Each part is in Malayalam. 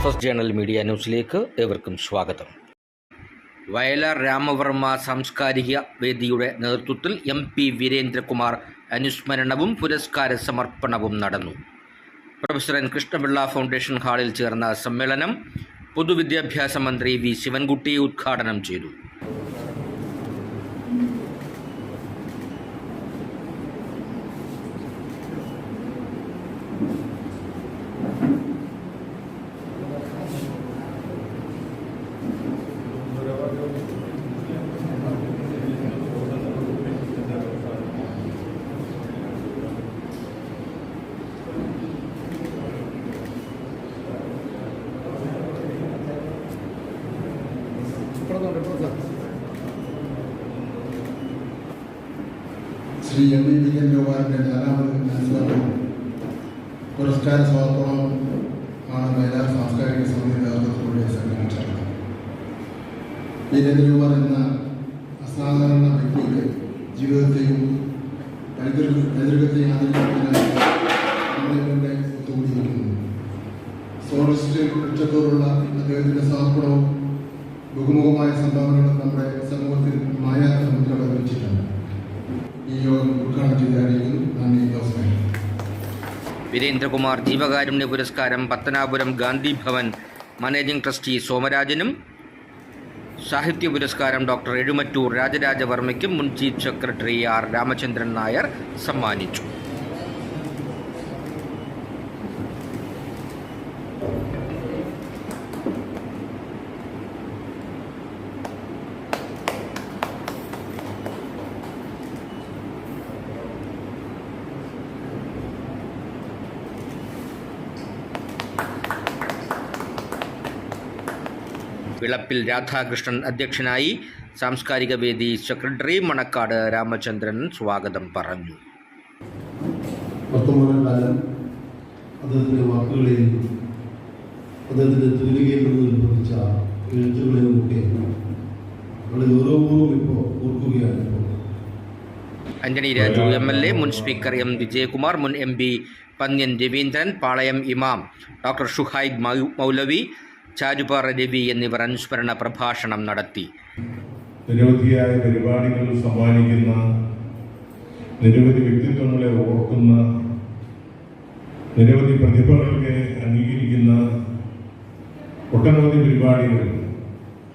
ഫസ്റ്റ് ജേണൽ മീഡിയ ന്യൂസിലേക്ക് ഏവർക്കും സ്വാഗതം. വയലാർ രാമവർമ്മ സാംസ്കാരിക വേദിയുടെ നേതൃത്വത്തിൽ എം പി വീരേന്ദ്രകുമാർ അനുസ്മരണവും പുരസ്കാര സമർപ്പണവും നടന്നു. Professor N. കൃഷ്ണപിള്ള ഫൗണ്ടേഷൻ ഹാളിൽ ചേർന്ന സമ്മേളനം പൊതുവിദ്യാഭ്യാസ മന്ത്രി വി. ശിവൻകുട്ടി ഉദ്ഘാടനം ചെയ്തു. ശ്രീ എം. വി വിജയൻ ഗോപാലിന്റെ നാലാമത് അനുസ്മരണവും പുരസ്കാര സമർപ്പണവും ആണ് വയലാർ സാംസ്കാരിക സമിതി നേതൃത്വത്തിലൂടെ സംഘടിപ്പിച്ചത്. വീരേന്ദ്രകുമാർ എന്ന അസാധാരണ വ്യക്തിയുടെ ജീവിതത്തെയും പൈതൃക പൈതൃകത്തെയും ആദരിക്കുന്നതിനായി വീരേന്ദ്രകുമാർ ജീവകാരുണ്യ പുരസ്കാരം പത്തനാപുരം ഗാന്ധി ഭവൻ മാനേജിംഗ് ട്രസ്റ്റി സോമരാജനും സാഹിത്യ പുരസ്കാരം ഡോക്ടർ എഴുമറ്റൂർ രാജരാജവർമ്മയ്ക്കും മുൻ chief secretary R Ramachandran Nair സമ്മാനിച്ചു. വിളപ്പിൽ രാധാകൃഷ്ണൻ അധ്യക്ഷനായി സാംസ്കാരിക വേദി സെക്രട്ടറി മണക്കാട് രാമചന്ദ്രൻ സ്വാഗതം പറഞ്ഞു. അദ്ദേഹത്തിന്റെ വാക്കുകളെയും അദ്ദേഹത്തിന്റെ തൂലികയിൽ നിന്ന് ഉത്ഭവിച്ച എഴുത്തുകളെയും ഒക്കെ വളരെ ഗൗരവപൂർവം ഇപ്പോൾ ഓർക്കുകയാണ് ഇപ്പോൾ. Antony Raju M L A മുൻ സ്പീക്കർ എം വിജയകുമാർ മുൻ എം പി പന്ന്യൻ രവീന്ദ്രൻ പാളയം ഇമാം ഡോക്ടർ ഷുഹൈബ് മൗലവി ചാരുപാറ രവി എന്നിവർ അനുസ്മരണ പ്രഭാഷണം നടത്തി. നിരവധിയായ പരിപാടികൾ സമ്മാനിക്കുന്ന നിരവധി വ്യക്തിത്വങ്ങളെ ഓർക്കുന്ന നിരവധി പ്രതിഭകളെ അംഗീകരിക്കുന്ന ഒട്ടനവധി പരിപാടികൾ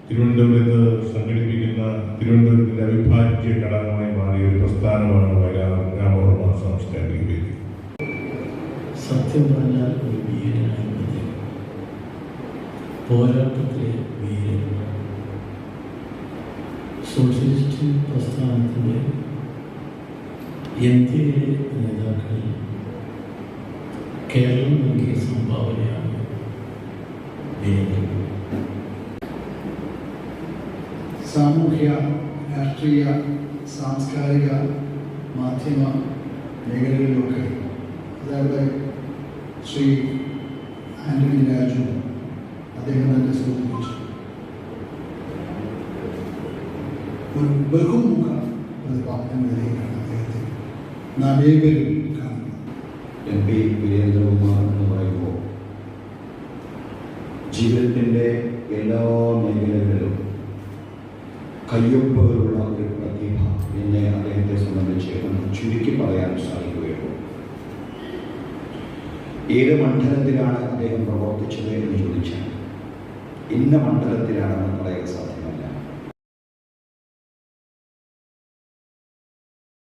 തിരുവനന്തപുരത്ത് സംഘടിപ്പിക്കുന്ന തിരുവനന്തപുരത്തിന്റെ അവിഭാജ്യ ഘടകമായി മാറിയ ഒരു പ്രസ്ഥാനമാണ് വയലാർ രാമവർമ്മ സാംസ്കാരിക വേദി സത്യം പറഞ്ഞാൽ ഒരു വീരനായിരുന്നു പോരാട്ടത്തിലെ വീരൻ സോഷ്യലിസ്റ്റ് പ്രസ്ഥാനത്തിന്റെ ഇന്ത്യയിലെ നേതാക്കൾ കേരളം നൽകിയ സംഭാവനയാണ് വീരൻ സാമൂഹ്യ രാഷ്ട്രീയ സാംസ്കാരിക മാധ്യമ മേഖലകളിലൊക്കെ അതേപോലെ ശ്രീ ആന്റണി രാജു അദ്ദേഹം തന്നെ സൂചിപ്പിച്ചു. ഒരു ബഹുമുഖ പ്രതിഭാഗം അദ്ദേഹത്തെ കാണുന്നത്. എം പി വീരേന്ദ്രകുമാർ എന്ന് പറയുമ്പോൾ ജീവിതത്തിന്റെ എല്ലാ മേഖലകളിലും കയ്യൊപ്പുകളുള്ള ഒരു പ്രതിഭ എന്നെ അദ്ദേഹത്തെ സംബന്ധിച്ച് ചുരുക്കി പറയാൻ സാധിക്കുകയുള്ളൂ. ഏത് മണ്ഡലത്തിലാണ് അദ്ദേഹം പ്രവർത്തിച്ചത് എന്ന് ചോദിച്ചാൽ ഇന്ന മണ്ഡലത്തിലാണെന്ന്